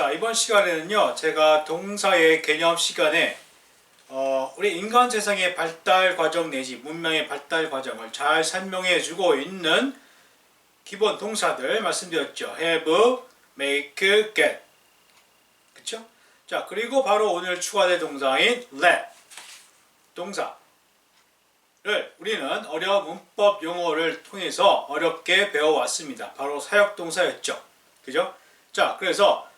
자, 이번 시간에는요, 제가 동사의 개념 시간에, 어, 우리 인간 세상의 발달 과정 내지 문명의 발달 과정을 잘 설명해 주고 있는 기본 동사들 말씀드렸죠. have, make, get. 그쵸? 자, 그리고 바로 오늘 추가된 동사인 let. 동사를 우리는 어려운 문법 용어를 통해서 어렵게 배워왔습니다. 바로 사역 동사였죠. 그죠? 자, 그래서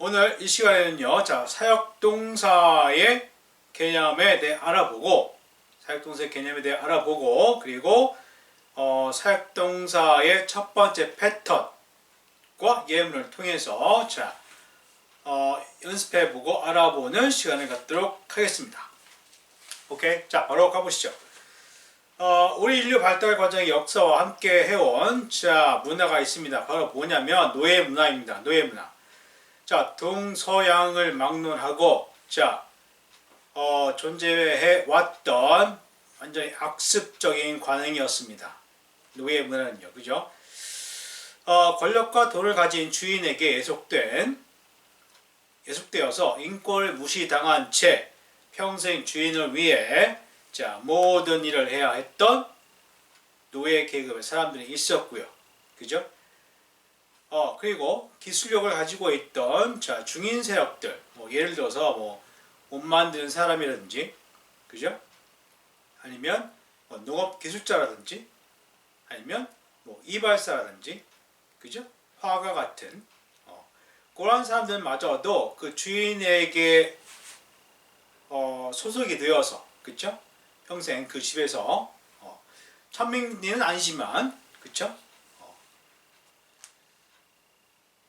오늘 이 시간에는요, 자, 사역동사의 개념에 대해 알아보고, 사역동사의 개념에 대해 알아보고, 그리고, 어, 사역동사의 첫 번째 패턴과 예문을 통해서, 자, 어, 연습해보고 알아보는 시간을 갖도록 하겠습니다. 오케이? 자, 바로 가보시죠. 어, 우리 인류 발달 과정의 역사와 함께 해온, 자, 문화가 있습니다. 바로 뭐냐면, 노예 문화입니다. 노예 문화. 자, 동서양을 막론하고 자, 어, 존재해 왔던 완전히 악습적인 관행이었습니다. 노예 문화는요, 그죠? 어, 권력과 돈을 가진 주인에게 예속된 예속되어서 인권을 무시당한 채 평생 주인을 위해 자 모든 일을 해야 했던 노예 계급의 사람들이 있었고요, 그죠? 어, 그리고 기술력을 가지고 있던 자, 중인 세력들, 뭐 예를 들어서 뭐 옷 만드는 사람이라든지, 그죠? 아니면 뭐 농업 기술자라든지, 아니면 뭐 이발사라든지, 그죠? 화가 같은 어, 그런 사람들마저도 그 주인에게 어, 소속이 되어서, 그죠? 평생 그 집에서 어, 천민리는 아니지만, 그죠?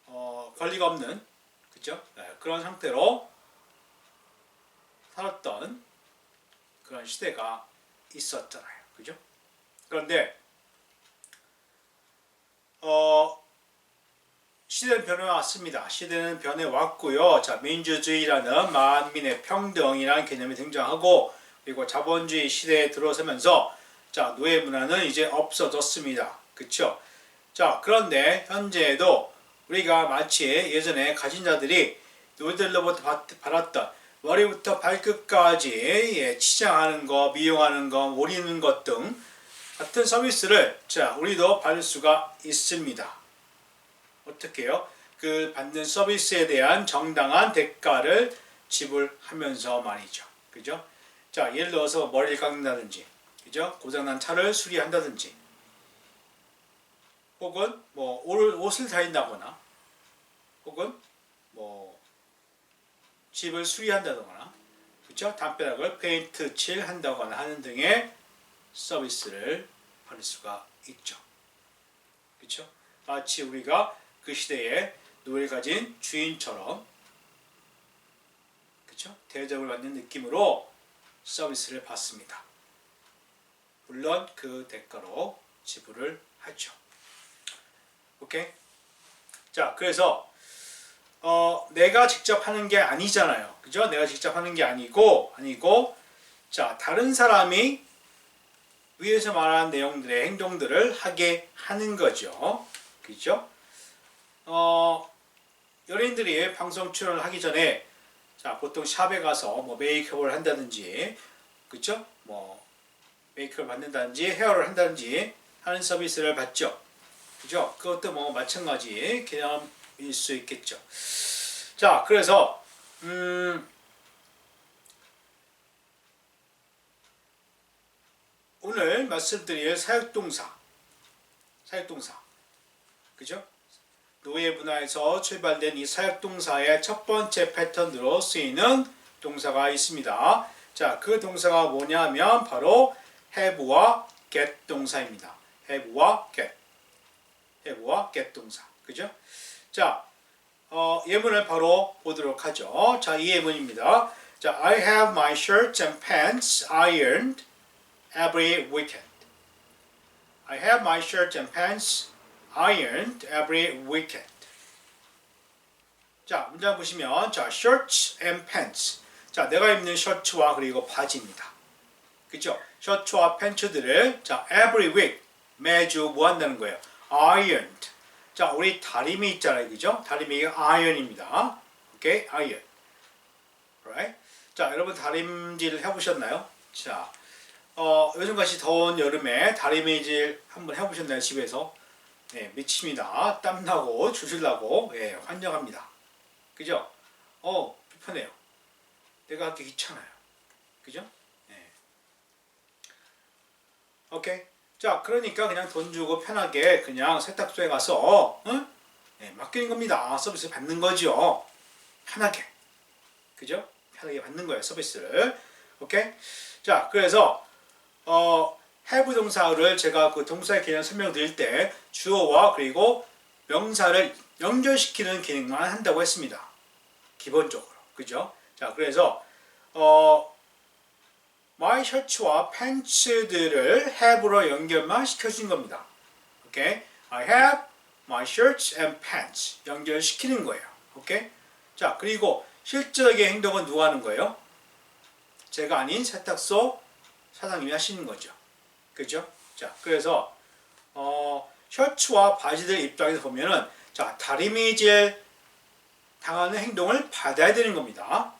어, 권리가 없는 그죠? 네, 그런 상태로 살았던 그런 시대가 있었잖아요. 그죠? 그런데 어, 시대는 변해왔습니다. 시대는 변해왔고요. 자, 민주주의라는 만민의 평등이라는 개념이 등장하고 그리고 자본주의 시대에 들어서면서 자, 노예 문화는 이제 없어졌습니다. 그쵸? 자, 그런데 현재에도 우리가 마치 예전에 가진 자들이 노예들로부터 받- 받았던 머리부터 발끝까지 예, 치장하는 거, 미용하는 거, 모리는 것 등 같은 서비스를 자 우리도 받을 수가 있습니다. 어떻게요? 그 받는 서비스에 대한 정당한 대가를 지불하면서 말이죠. 그죠? 자 예를 들어서 머리를 깎는다든지, 그죠? 고장난 차를 수리한다든지, 혹은 뭐 옷을, 다린다거나 혹은 뭐 집을 수리한다거나 그렇죠? 담벼락을 페인트 칠한다거나 하는 등의 서비스를 받을 수가 있죠. 그렇죠? 마치 우리가 그 시대에 노예를 가진 주인처럼 그렇죠? 대접을 받는 느낌으로 서비스를 받습니다. 물론 그 대가로 지불을 하죠. 오케이? 자, 그래서 어, 내가 직접 하는 게 아니잖아요. 그죠? 내가 직접 하는 게 아니고 아니고 자, 다른 사람이 위에서 말한 내용들의 행동들을 하게 하는 거죠. 그죠? 어, 연예인들이 방송 출연을 하기 전에 자, 보통 샵에 가서 뭐 메이크업을 한다든지 그죠? 뭐 메이크업을 받는다든지 헤어를 한다든지 하는 서비스를 받죠. 그죠? 그것도 뭐 마찬가지 개념일 수 있겠죠. 자, 그래서 음, 오늘 말씀드릴 사역동사, 사역동사, 그죠? 노예 문화에서 출발된 이 사역동사의 첫 번째 패턴으로 쓰이는 동사가 있습니다. 자, 그 동사가 뭐냐면 바로 have와 get 동사입니다. have와 get. Have와 get 동사. 그죠? 자, 어, 예문을 바로 보도록 하죠. 자, 이 예문입니다. 자, I have my shirts and pants ironed every weekend. I have my shirts and pants ironed every weekend. 자, 문장 보시면 자, shirts and pants. 자, 내가 입는 셔츠와 그리고 바지입니다. 그죠? 셔츠와 팬츠들을 자, every week 매주 뭐 한다는 거예요? Ironed. 자, 우리 다리미 있잖아요. 그죠? 다리미가 iron입니다. 오케이? iron. right? 자, 여러분 다림질 해 보셨나요? 자, 어, 요즘같이 더운 여름에 다림질 한번 해 보셨나요? 집에서? 네, 미칩니다. 땀나고 주실라고 예, 환영합니다. 그죠? 어, 불편해요. 내가 하기 귀찮아요. 그죠? 예. 오케이. 자, 그러니까 그냥 돈 주고 편하게 그냥 세탁소에 가서 응? 예, 맡기는 겁니다. 서비스 받는 거죠. 편하게. 그죠? 편하게 받는 거예요, 서비스를. 오케이? 자, 그래서 어, have 동사를 제가 그 동사의 개념 설명드릴 때 주어와 그리고 명사를 연결시키는 기능만 한다고 했습니다. 기본적으로. 그죠? 자, 그래서 어 my 셔츠와 팬츠들을 have로 연결만 시켜준 겁니다. 오케이? I have my shirts and pants 연결시키는 거예요. 오케이? 자, 그리고 실질적인 행동은 누가 하는 거예요? 제가 아닌 세탁소 사장님이 하시는 거죠. 그죠? 자, 그래서 어, 셔츠와 바지들 입장에서 보면은 자, 다리미질 당하는 행동을 받아야 되는 겁니다.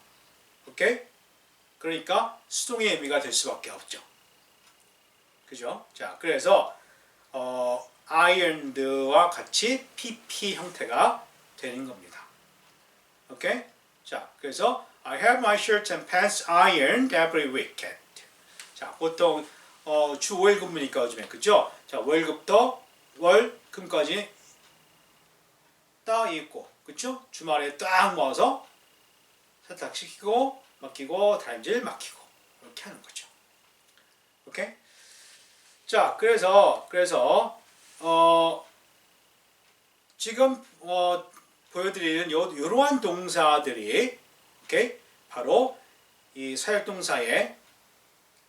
오케이? 그러니까 수동의 의미가 될 수밖에 없죠. 그죠? 자, 그래서 어, ironed와 같이 PP 형태가 되는 겁니다. 오케이? 자, 그래서 I have my shirt and pants ironed every weekend. 자, 보통 어, 주 5일 근무니까 요즘에 그죠? 자, 월급도 월, 금까지 딱 있고, 그죠? 주말에 딱 모아서 세탁시키고, 맡기고, 다림질 맡기고 이렇게 하는 거죠. 오케이? 자, 그래서 그래서 어 지금 어 보여드리는 요 이러한 동사들이 오케이 바로 이 사역 동사의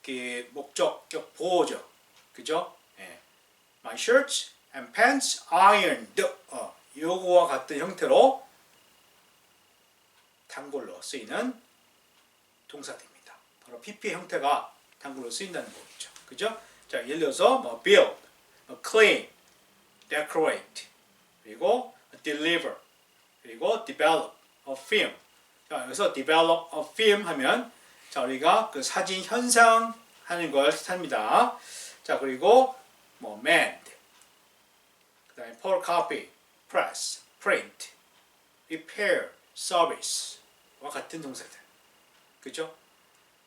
그 목적격 보호죠, 그죠? 예. My shirts and pants ironed. 어, 요거와 같은 형태로 단골로 쓰이는 동사들입니다. 바로 PP 형태가 단골로 쓰인다는 거겠죠, 그죠? 자, 예를 들어서 뭐 build, 뭐 clean, decorate, 그리고 deliver, 그리고 develop a film. 자, 여기서 develop a film 하면 자, 우리가 그 사진 현상 하는 걸 뜻합니다. 자, 그리고 뭐 mend, 그다음에 photocopy, press, print, repair, service와 같은 동사들. 그죠?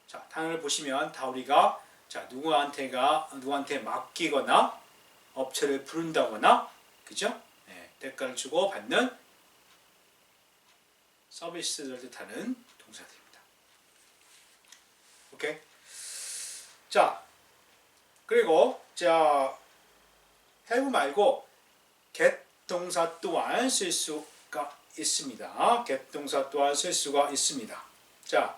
자, 단어를 보시면 다 우리가 자, 누구한테가 누구한테 맡기거나 업체를 부른다거나 그죠? 네, 대가를 주고 받는 서비스를 뜻하는 동사들입니다. 오케이? 자, 그리고 자 have 말고 get 동사 또한 쓸 수가 있습니다. get 동사 또한 쓸 수가 있습니다. 자,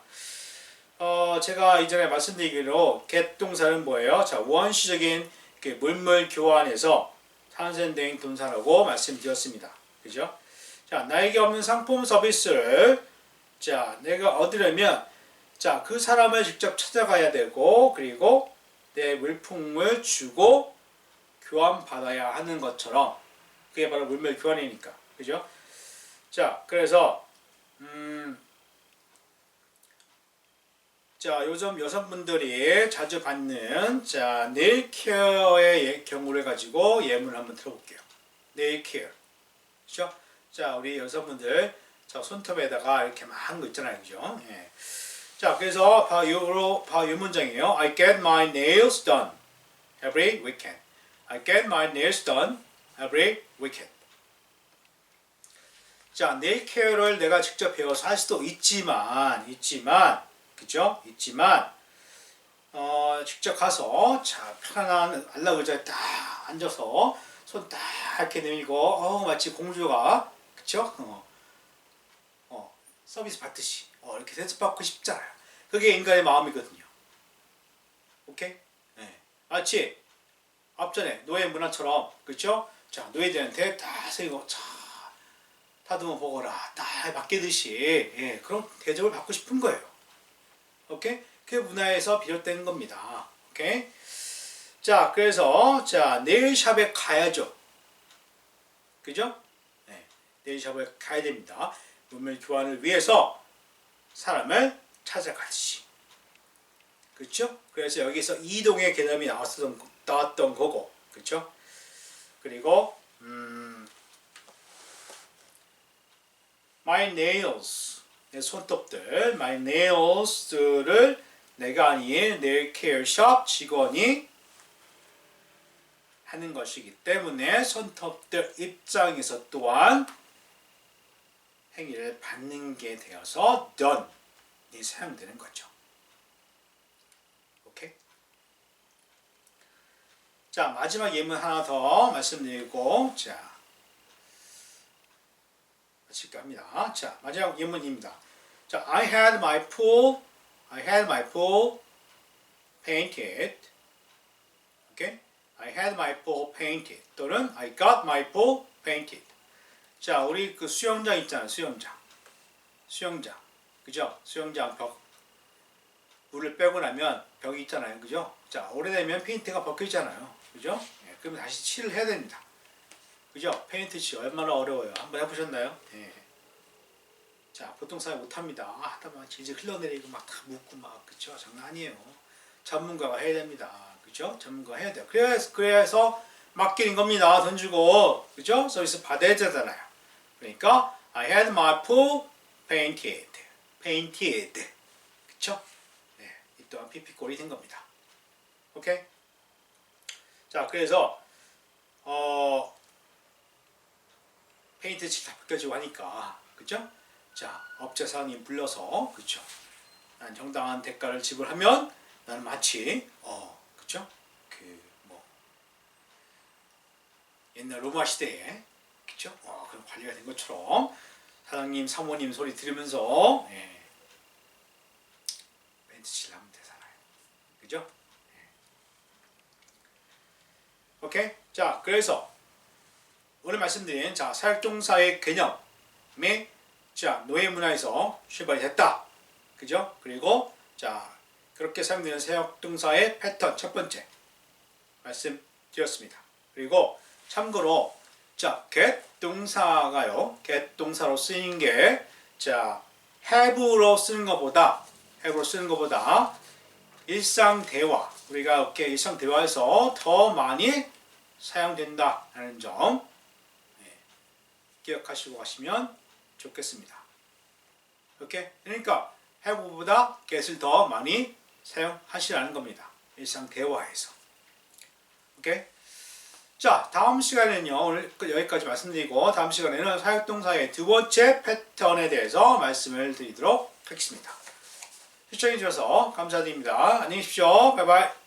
어, 제가 이전에 말씀드리기로 get 동사는 뭐예요? 자, 원시적인 그 물물 교환에서 탄생된 동사라고 말씀드렸습니다. 그죠? 자, 나에게 없는 상품 서비스를 자, 내가 얻으려면 자, 그 사람을 직접 찾아가야 되고 그리고 내 물품을 주고 교환 받아야 하는 것처럼 그게 바로 물물 교환이니까. 그죠? 자, 그래서 음 자, 요즘 여성분들이 자주 받는 자, 네일 케어의 예- 경우를 가지고 예문을 한번 들어볼게요. 네일 케어. 그죠? 자, 우리 여성분들 자, 손톱에다가 이렇게 막 한 거 있잖아요. 그죠? 예. 자, 그래서 바 요로 바요 문장이에요. I get my nails done every weekend. I get my nails done every weekend. 자, 네일 케어를 내가 직접 배워서 할 수도 있지만 있지만 그죠? 있지만 어, 직접 가서 자 편안한 안락 의자에 딱 앉아서 손 딱 이렇게 내밀고 어, 마치 공주가 그쵸? 어, 어, 서비스 받듯이 어, 이렇게 대접 받고 싶잖아요. 그게 인간의 마음이거든요. 오케이? 네. 마치 앞전에 노예 문화처럼 그쵸? 자 노예들한테 딱 세고 자 다듬어 보거라 딱 맡기듯이 예, 그런 대접을 받고 싶은 거예요. 오케이? 그 문화에서 비롯된 겁니다. 오케이? 자, 그래서 자, 네일샵에 가야죠. 그죠? 네. 네일샵에 가야 됩니다. 문물 교환을 위해서 사람을 찾아가듯이. 그렇죠? 그래서 여기서 이동의 개념이 나왔던 나왔던 거고, 그렇죠? 그리고 음, my nails 내 손톱들, my nails들을 내가 아닌 네일 케어숍 직원이 하는 것이기 때문에 손톱들 입장에서 또한 행위를 받는 게 되어서 done이 사용되는 거죠. 오케이? 자 마지막 예문 하나 더 말씀드리고 자 마칠까 합니다. 자 마지막 예문입니다. 자 I had my pool, I had my pool painted. 오케이? I had my pool painted 또는 I got my pool painted. 자, 우리 그 수영장 있잖아요. 수영장. 수영장. 그죠? 수영장 벽 물을 빼고 나면 벽이 있잖아요. 그죠? 자, 오래되면 페인트가 벗겨지잖아요. 그죠? 예, 그러면 다시 칠을 해야 됩니다. 그죠? 페인트 칠 얼마나 어려워요. 한번 해보셨나요? 예. 자, 보통 사람 못합니다. 아, 하다 보면 질질 흘러내리고 막 다 묻고 막 그죠? 장난 아니에요. 전문가가 해야 됩니다. 그죠? 전문가가 해야 돼요. 그래서 그래서 맡기는 겁니다. 돈 주고 그죠? 서비스 받아야 되잖아요. 그러니까 I had my pool painted, painted, 그쵸? 네, 이 또한 PP 꼴이 된 겁니다. 오케이? 자, 그래서 어 페인트 칠 다 벗겨지고 하니까 그죠? 자, 업체사님 불러서 그죠? 난 정당한 대가를 지불하면 나는 마치 어 그죠? 그 뭐 옛날 로마 시대에 그죠? 어, 그런 관리가 된 것처럼 사장님, 사모님 소리 들으면서 예, 멘트 칠하면 되잖아요. 그죠? 예. 오케이? 자, 그래서 오늘 말씀드린 자 사역동사의 개념이 자 노예 문화에서 출발이 됐다. 그죠? 그리고 자 그렇게 사용되는 사역동사의 패턴 첫 번째 말씀드렸습니다. 그리고 참고로 자 get 동사가요 get 동사로 쓰이는 게자 have로 쓰는 것보다 have로 쓰는 것보다 일상 대화 우리가 이렇게 일상 대화에서 더 많이 사용된다라는 점 네, 기억하시고 가시면 좋겠습니다. 이렇게 그러니까 have보다 get을 더 많이 사용하시라는 겁니다. 일상 대화에서. 자, 다음 시간에는요. 오늘 끝- 여기까지 말씀드리고 다음 시간에는 사역동사의 두 번째 패턴에 대해서 말씀을 드리도록 하겠습니다. 시청해 주셔서 감사드립니다. 안녕히 계십시오. 바이바이.